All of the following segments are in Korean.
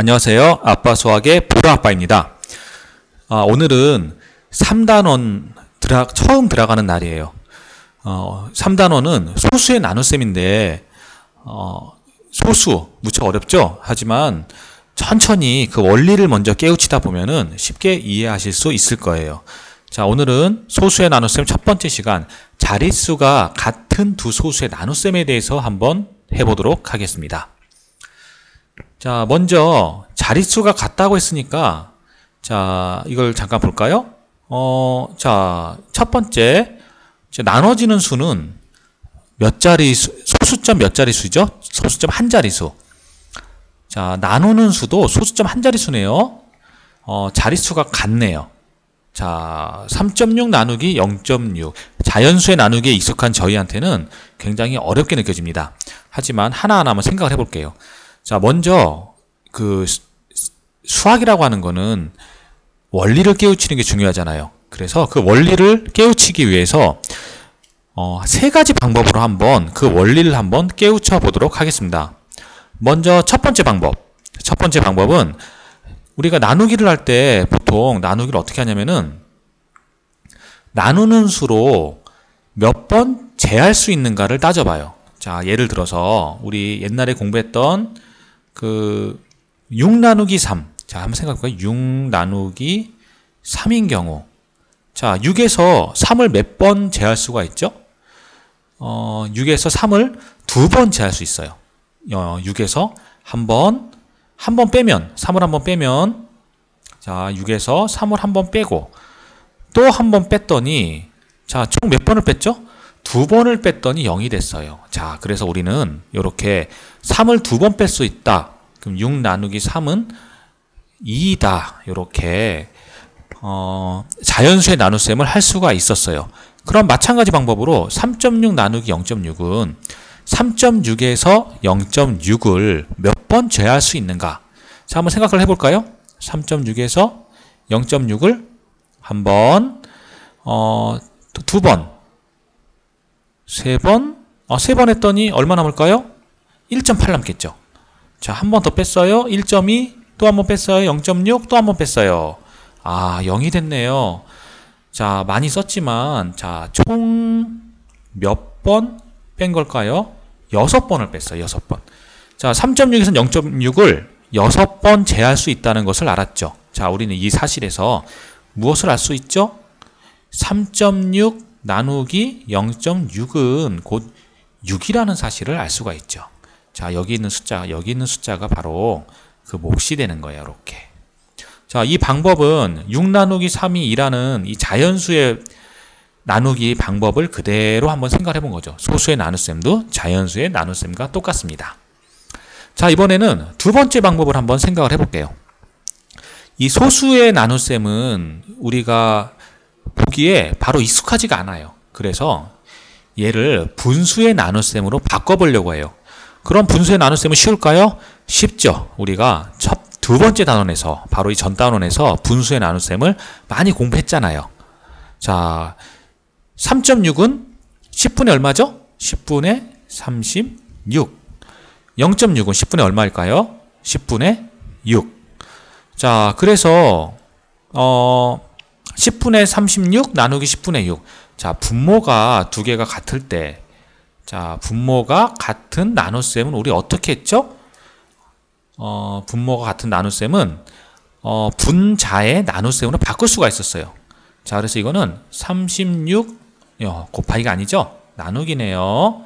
안녕하세요. 아빠 수학의 보라 아빠입니다. 아, 오늘은 3단원 들어, 처음 들어가는 날이에요. 어, 3단원은 소수의 나눗셈인데, 어, 소수, 무척 어렵죠? 하지만 천천히 그 원리를 먼저 깨우치다 보면은 쉽게 이해하실 수 있을 거예요. 자, 오늘은 소수의 나눗셈 첫 번째 시간, 자릿수가 같은 두 소수의 나눗셈에 대해서 한번 해보도록 하겠습니다. 자, 먼저 자릿수가 같다고 했으니까 자, 이걸 잠깐 볼까요? 어, 자, 첫 번째 나눠지는 수는 몇 자리 수, 소수점 몇 자리 수죠? 소수점 한 자리 수. 자, 나누는 수도 소수점 한 자리 수네요. 어, 자릿수가 같네요. 자, 3.6 나누기 0.6. 자연수의 나누기에 익숙한 저희한테는 굉장히 어렵게 느껴집니다. 하지만 하나하나 한번 생각을 해볼게요. 자, 먼저 그 수학이라고 하는 거는 원리를 깨우치는 게 중요하잖아요. 그래서 그 원리를 깨우치기 위해서 어, 세 가지 방법으로 한번 그 원리를 한번 깨우쳐 보도록 하겠습니다. 먼저 첫 번째 방법. 첫 번째 방법은 우리가 나누기를 할 때 보통 나누기를 어떻게 하냐면은 나누는 수로 몇 번 제할 수 있는가를 따져봐요. 자, 예를 들어서 우리 옛날에 공부했던 그 6 나누기 3. 자, 한번 생각해 볼까요? 6 나누기 3인 경우. 자, 6에서 3을 몇 번 제할 수가 있죠? 어, 6에서 3을 두 번 제할 수 있어요. 어, 6에서 한 번, 한 번 빼면, 3을 한 번 빼면, 자, 6에서 3을 한 번 빼고, 또 한 번 뺐더니, 자, 총 몇 번을 뺐죠? 두 번을 뺐더니 0이 됐어요. 자, 그래서 우리는 이렇게 3을 두 번 뺄 수 있다. 그럼 6 나누기 3은 2다. 이렇게 어, 자연수의 나눗셈을 할 수가 있었어요. 그럼 마찬가지 방법으로 3.6 나누기 0.6은 3.6에서 0.6을 몇 번 제할 수 있는가? 자, 한번 생각을 해볼까요? 3.6에서 0.6을 한 번, 어, 두 번, 세 번, 어, 세 번 했더니 얼마 남을까요? 1.8 남겠죠. 자, 한 번 더 뺐어요. 1.2, 또 한 번 뺐어요. 0.6, 또 한 번 뺐어요. 아, 0이 됐네요. 자, 많이 썼지만, 자, 총 몇 번 뺀 걸까요? 6번을 뺐어요. 6번. 자, 3.6에서 0.6을 6번 제할 수 있다는 것을 알았죠. 자, 우리는 이 사실에서 무엇을 알 수 있죠? 3.6 나누기 0.6은 곧 6이라는 사실을 알 수가 있죠. 자, 여기 있는 숫자, 여기 있는 숫자가 바로 그 몫이 되는 거예요. 이렇게. 자, 이 방법은 6 나누기 3이 2라는 이 자연수의 나누기 방법을 그대로 한번 생각해 본 거죠. 소수의 나눗셈도 자연수의 나눗셈과 똑같습니다. 자, 이번에는 두 번째 방법을 한번 생각을 해 볼게요. 이 소수의 나눗셈은 우리가 보기에 바로 익숙하지가 않아요. 그래서 얘를 분수의 나눗셈으로 바꿔보려고 해요. 그럼 분수의 나눗셈은 쉬울까요? 쉽죠. 우리가 첫 두 번째 단원에서 바로 이 전 단원에서 분수의 나눗셈을 많이 공부했잖아요. 자, 3.6은 10분의 얼마죠? 10분의 36. 0.6은 10분의 얼마일까요? 10분의 6. 자, 그래서 어 10분의 36 나누기 10분의 6. 자, 분모가 두 개가 같을 때, 자, 분모가 같은 나눗셈은 우리 어떻게 했죠? 어, 분모가 같은 나눗셈은, 어, 분자의 나눗셈으로 바꿀 수가 있었어요. 자, 그래서 이거는 36, 어, 곱하기가 아니죠? 나누기네요.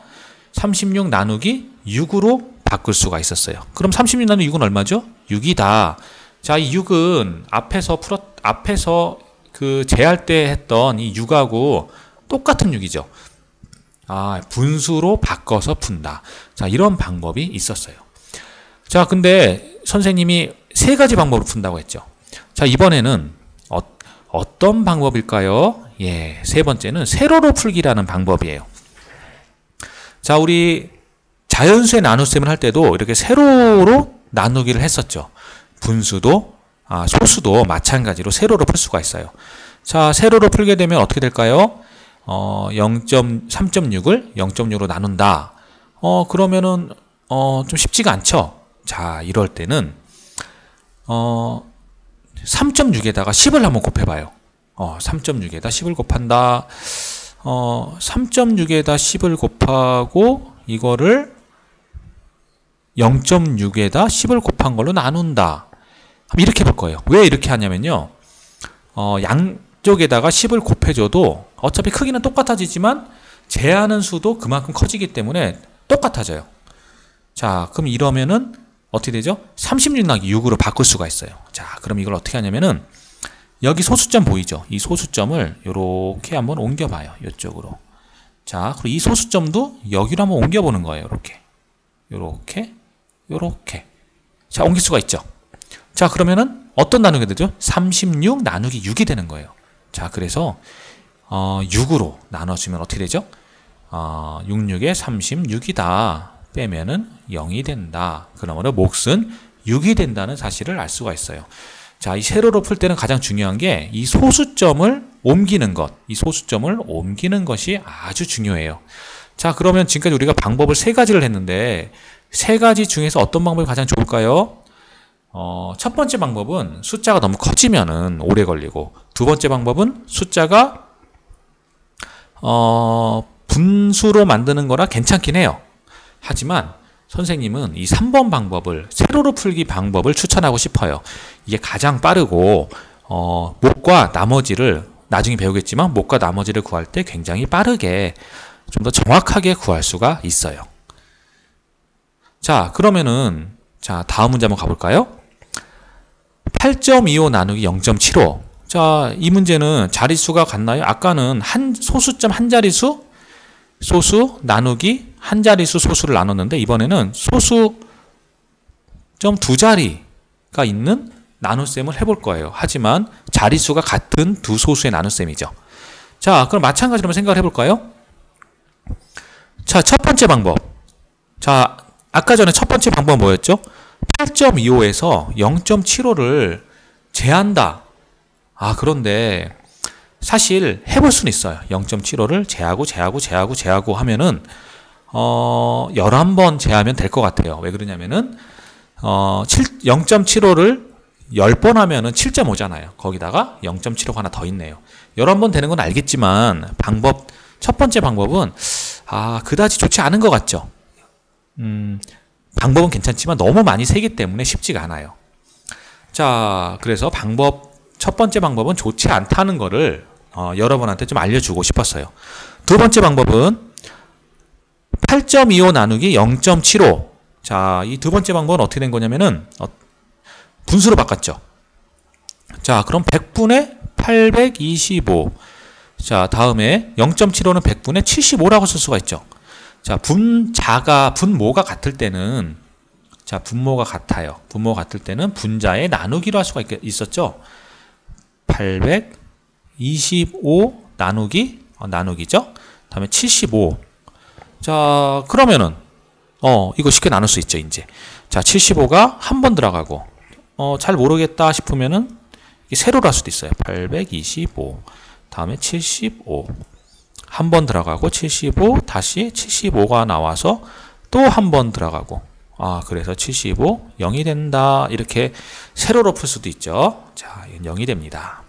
36 나누기 6으로 바꿀 수가 있었어요. 그럼 36 나누기 6은 얼마죠? 6이다. 자, 이 6은 앞에서 풀었, 앞에서 그 제할 때 했던 이 6하고 똑같은 6이죠. 아, 분수로 바꿔서 푼다. 자, 이런 방법이 있었어요. 자, 근데 선생님이 세 가지 방법으로 푼다고 했죠. 자, 이번에는 어, 어떤 방법일까요? 예, 세 번째는 세로로 풀기라는 방법이에요. 자, 우리 자연수의 나눗셈을 할 때도 이렇게 세로로 나누기를 했었죠. 분수도 아, 소수도 마찬가지로 세로로 풀 수가 있어요. 자, 세로로 풀게 되면 어떻게 될까요? 어, 0.3.6을 0.6으로 나눈다. 어, 그러면은 어, 좀 쉽지가 않죠. 자, 이럴 때는 어, 3.6에다가 10을 한번 곱해 봐요. 어, 3.6에다 10을 곱한다. 어, 3.6에다 10을 곱하고 이거를 0.6에다 10을 곱한 걸로 나눈다. 이렇게 볼 거예요. 왜 이렇게 하냐면요. 어, 양쪽에다가 10을 곱해줘도 어차피 크기는 똑같아지지만 제하는 수도 그만큼 커지기 때문에 똑같아져요. 자, 그럼 이러면은 어떻게 되죠? 36 나기 6으로 바꿀 수가 있어요. 자, 그럼 이걸 어떻게 하냐면은 여기 소수점 보이죠? 이 소수점을 이렇게 한번 옮겨봐요. 이쪽으로. 자, 그리고 이 소수점도 여기로 한번 옮겨보는 거예요. 이렇게, 이렇게, 이렇게. 자, 옮길 수가 있죠. 자, 그러면은 어떤 나누게 되죠? 36 나누기 6이 되는 거예요. 자, 그래서 어, 6으로 나눠주면 어떻게 되죠? 어, 66에 36이다. 빼면은 0이 된다. 그러므로 몫은 6이 된다는 사실을 알 수가 있어요. 자, 이 세로로 풀 때는 가장 중요한 게 이 소수점을 옮기는 것, 이 소수점을 옮기는 것이 아주 중요해요. 자, 그러면 지금까지 우리가 방법을 세 가지를 했는데 세 가지 중에서 어떤 방법이 가장 좋을까요? 어, 첫 번째 방법은 숫자가 너무 커지면은 오래 걸리고 두 번째 방법은 숫자가 어, 분수로 만드는 거라 괜찮긴 해요. 하지만 선생님은 이 3번 방법을 세로로 풀기 방법을 추천하고 싶어요. 이게 가장 빠르고 어, 목과 나머지를 나중에 배우겠지만 목과 나머지를 구할 때 굉장히 빠르게 좀 더 정확하게 구할 수가 있어요. 자, 그러면은 자, 다음 문제 한번 가볼까요? 8.25 나누기 0.75. 자, 이 문제는 자릿수가 같나요? 아까는 한 소수점 한 자릿수 소수 나누기 한 자릿수 소수를 나눴는데 이번에는 소수 점 두 자리가 있는 나눗셈을 해볼 거예요. 하지만 자릿수가 같은 두 소수의 나눗셈이죠. 자, 그럼 마찬가지로 생각을 해볼까요? 자, 첫 번째 방법. 자, 아까 전에 첫 번째 방법은 뭐였죠? 8.25에서 0.75를 제한다. 아, 그런데 사실 해볼 수는 있어요. 0.75를 제하고 제하고 제하고 제하고 하면은 어, 11번 제하면 될 것 같아요. 왜 그러냐면은 어, 0.75를 10번 하면은 7.5잖아요. 거기다가 0.75가 하나 더 있네요. 11번 되는 건 알겠지만 방법 첫 번째 방법은 아, 그다지 좋지 않은 것 같죠. 음, 방법은 괜찮지만 너무 많이 세기 때문에 쉽지가 않아요. 자, 그래서 방법 첫 번째 방법은 좋지 않다는 거를 어, 여러분한테 좀 알려주고 싶었어요. 두 번째 방법은 8.25 나누기 0.75. 자, 이 두 번째 방법은 어떻게 된 거냐면은 어, 분수로 바꿨죠. 자, 그럼 100분의 825. 자, 다음에 0.75는 100분의 75라고 쓸 수가 있죠. 자, 분자가 분모가 같을 때는 자, 분모가 같아요. 분모 같을 때는 분자에 나누기로 할 수가 있, 있었죠. 825 나누기 어, 나누기죠. 다음에 75. 자, 그러면은 어, 이거 쉽게 나눌 수 있죠, 이제. 자, 75가 한 번 들어가고 어, 잘 모르겠다 싶으면은 세로로 할 수도 있어요. 825. 다음에 75. 한 번 들어가고 75 다시 75가 나와서 또 한 번 들어가고 아 그래서 75 0이 된다 이렇게 세로로 풀 수도 있죠 자 이건 0이 됩니다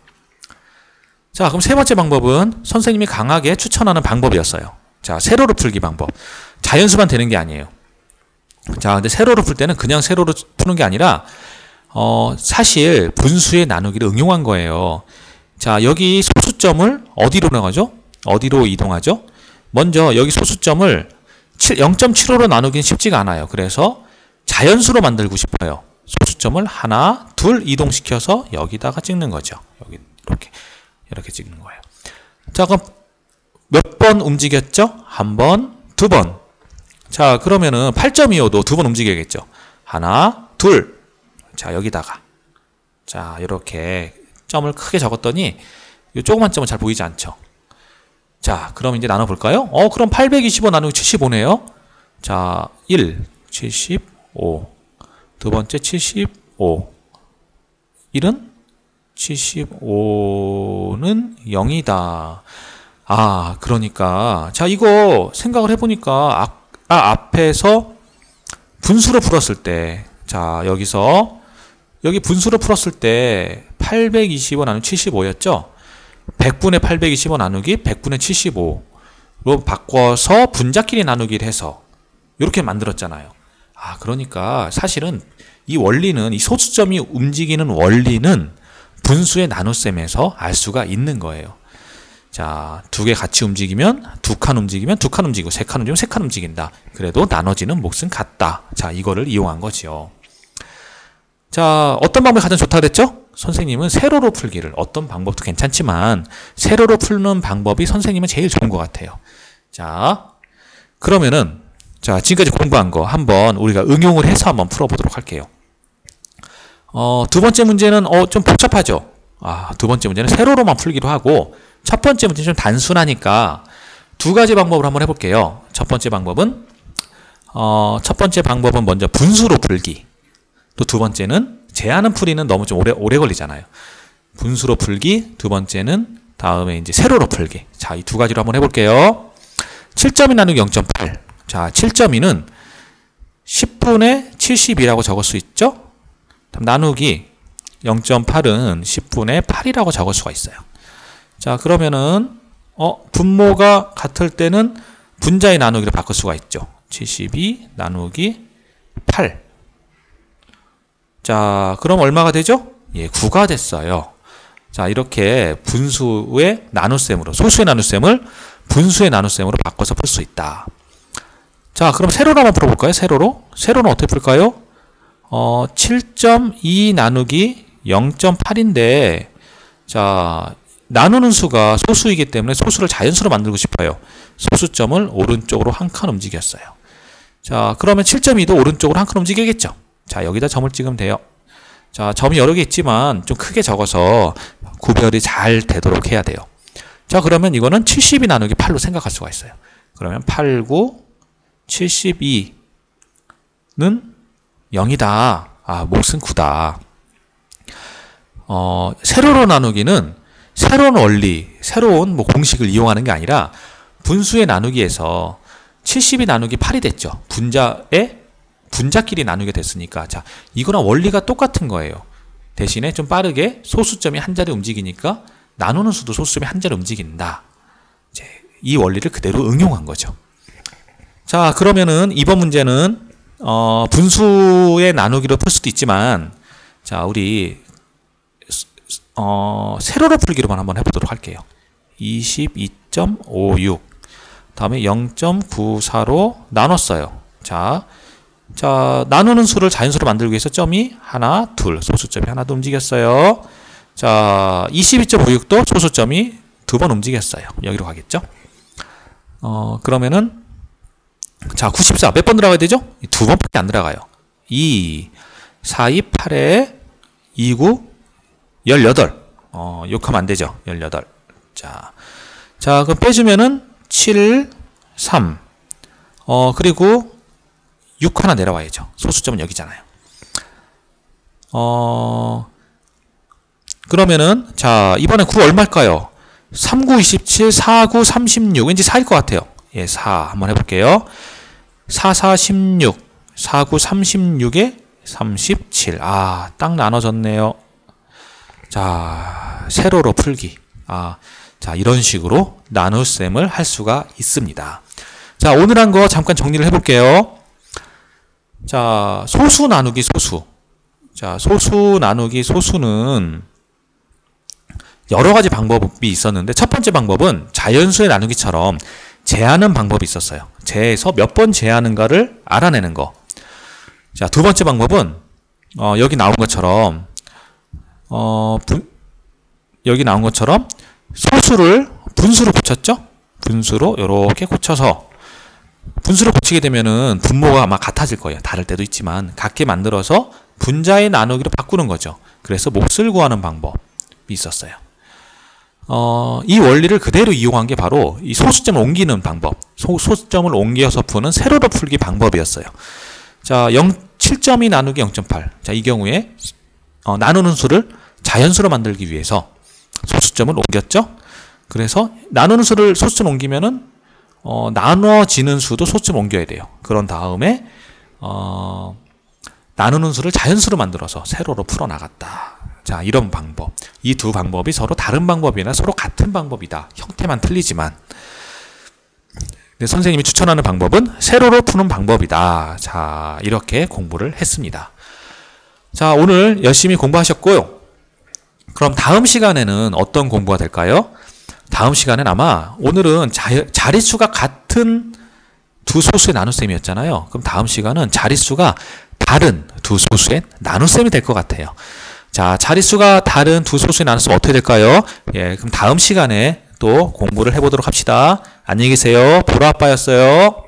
자 그럼 세 번째 방법은 선생님이 강하게 추천하는 방법이었어요 자 세로로 풀기 방법 자연수만 되는 게 아니에요 자 근데 세로로 풀 때는 그냥 세로로 푸는 게 아니라 어 사실 분수의 나누기를 응용한 거예요 자 여기 소수점을 어디로 나가죠 어디로 이동하죠? 먼저 여기 소수점을 0.75로 나누기는 쉽지가 않아요. 그래서 자연수로 만들고 싶어요. 소수점을 하나, 둘 이동시켜서 여기다가 찍는 거죠. 여기 이렇게 이렇게 찍는 거예요. 자, 그럼 몇 번 움직였죠? 한 번, 두 번. 자, 그러면은 8.25도 두 번 움직여야겠죠. 하나, 둘. 자, 여기다가. 자, 이렇게 점을 크게 적었더니 이 조그만 점은 잘 보이지 않죠. 자, 그럼 이제 나눠볼까요? 어, 그럼 825 나누기 75네요. 자, 1, 75. 두 번째 75. 1은 75는 0이다. 아, 그러니까. 자, 이거 생각을 해보니까, 아, 아, 앞에서 분수로 풀었을 때, 자, 여기서 여기 분수로 풀었을 때 825 나누기 75였죠? 100분의 825 나누기 100분의 75로 바꿔서 분자끼리 나누기를 해서 이렇게 만들었잖아요. 아, 그러니까 사실은 이 원리는 이 소수점이 움직이는 원리는 분수의 나눗셈에서 알 수가 있는 거예요. 자, 두 개 같이 움직이면 두 칸 움직이면 두 칸 움직이고 세 칸 움직이면 세 칸 움직인다. 그래도 나눠지는 몫은 같다. 자, 이거를 이용한 거지요. 자, 어떤 방법이 가장 좋다 그랬죠? 선생님은 세로로 풀기를 어떤 방법도 괜찮지만 세로로 풀는 방법이 선생님은 제일 좋은 것 같아요. 자, 그러면은 자, 지금까지 공부한 거 한번 우리가 응용을 해서 한번 풀어보도록 할게요. 어, 두 번째 문제는 어, 좀 복잡하죠? 아, 두 번째 문제는 세로로만 풀기로 하고 첫 번째 문제는 좀 단순하니까 두 가지 방법을 한번 해볼게요. 첫 번째 방법은 어, 첫 번째 방법은 먼저 분수로 풀기. 또 두 번째는 제하는 풀이는 너무 좀 오래 오래 걸리잖아요. 분수로 풀기. 두 번째는 다음에 이제 세로로 풀기. 자, 이 두 가지로 한번 해볼게요. 7.2 나누기 0.8. 자, 7.2는 10분의 72라고 적을 수 있죠? 나누기 0.8은 10분의 8이라고 적을 수가 있어요. 자, 그러면은 어, 분모가 같을 때는 분자의 나누기를 바꿀 수가 있죠. 72 나누기 8. 자, 그럼 얼마가 되죠? 예, 9가 됐어요. 자, 이렇게 분수의 나눗셈으로, 소수의 나눗셈을 분수의 나눗셈으로 바꿔서 풀 수 있다. 자, 그럼 세로로 한번 풀어볼까요? 세로로? 세로는 어떻게 풀까요? 어, 7.2 나누기 0.8인데, 자, 나누는 수가 소수이기 때문에 소수를 자연수로 만들고 싶어요. 소수점을 오른쪽으로 한 칸 움직였어요. 자, 그러면 7.2도 오른쪽으로 한 칸 움직이겠죠? 자, 여기다 점을 찍으면 돼요. 자, 점이 여러 개 있지만 좀 크게 적어서 구별이 잘 되도록 해야 돼요. 자, 그러면 이거는 72 나누기 8로 생각할 수가 있어요. 그러면 8, 9, 72는 0이다. 아, 몫은 9다. 어, 세로로 나누기는 새로운 원리, 새로운 뭐 공식을 이용하는 게 아니라 분수의 나누기에서 70이 나누기 8이 됐죠. 분자의 분자끼리 나누게 됐으니까 자 이거랑 원리가 똑같은 거예요. 대신에 좀 빠르게 소수점이 한 자리 움직이니까 나누는 수도 소수점이 한 자리 움직인다. 이제 이 원리를 그대로 응용한 거죠. 자 그러면은 이번 문제는 어, 분수의 나누기로 풀 수도 있지만 자 우리 어, 세로로 풀기로만 한번 해보도록 할게요. 22.56 다음에 0.94로 나눴어요. 자, 자 나누는 수를 자연수로 만들기 위해서 점이 하나, 둘, 소수점이 하나 더 움직였어요. 자, 22.56도 소수점이 두 번 움직였어요. 여기로 가겠죠? 어, 그러면은 자, 94 몇 번 들어가야 되죠? 두 번밖에 안 들어가요. 2, 4, 2, 8에 2, 9, 18. 어, 욕하면 안 되죠. 18. 자. 자, 그럼 빼주면은 7, 3. 어, 그리고 6 하나 내려와야죠. 소수점은 여기잖아요. 어, 그러면은, 자, 이번에 9 얼마일까요? 3, 9, 27, 4, 9, 36. 왠지 4일 것 같아요. 예, 4. 한번 해볼게요. 4, 4, 16. 4, 9, 36에 37. 아, 딱 나눠졌네요. 자, 세로로 풀기. 아, 자, 이런 식으로 나눗셈을 할 수가 있습니다. 자, 오늘 한 거 잠깐 정리를 해볼게요. 자, 소수 나누기 소수. 자, 소수 나누기 소수는 여러 가지 방법이 있었는데 첫 번째 방법은 자연수의 나누기처럼 제하는 방법이 있었어요. 제에서 몇 번 제하는가를 알아내는 거. 자, 두 번째 방법은 어, 여기 나온 것처럼 어, 분, 여기 나온 것처럼 소수를 분수로 고쳤죠? 분수로 이렇게 고쳐서 분수를 고치게 되면은 분모가 아마 같아질 거예요. 다를 때도 있지만 같게 만들어서 분자의 나누기로 바꾸는 거죠. 그래서 몫을 구하는 방법이 있었어요. 어, 이 원리를 그대로 이용한 게 바로 이 소수점을 옮기는 방법, 소, 소수점을 옮겨서 푸는 세로로 풀기 방법이었어요. 자, 0, 7.2 나누기 0.8. 자, 이 경우에 어, 나누는 수를 자연수로 만들기 위해서 소수점을 옮겼죠. 그래서 나누는 수를 소수점 옮기면은 어, 나눠지는 수도 소수점 옮겨야 돼요. 그런 다음에 어, 나누는 수를 자연수로 만들어서 세로로 풀어 나갔다. 자, 이런 방법. 이 두 방법이 서로 다른 방법이나 서로 같은 방법이다. 형태만 틀리지만. 근데 선생님이 추천하는 방법은 세로로 푸는 방법이다. 자, 이렇게 공부를 했습니다. 자, 오늘 열심히 공부하셨고요. 그럼 다음 시간에는 어떤 공부가 될까요? 다음 시간엔 아마 오늘은 자, 자릿수가 같은 두 소수의 나눗셈이었잖아요. 그럼 다음 시간은 자릿수가 다른 두 소수의 나눗셈이 될 것 같아요. 자, 자릿수가 다른 두 소수의 나눗셈 어떻게 될까요? 예, 그럼 다음 시간에 또 공부를 해보도록 합시다. 안녕히 계세요. 보라아빠였어요.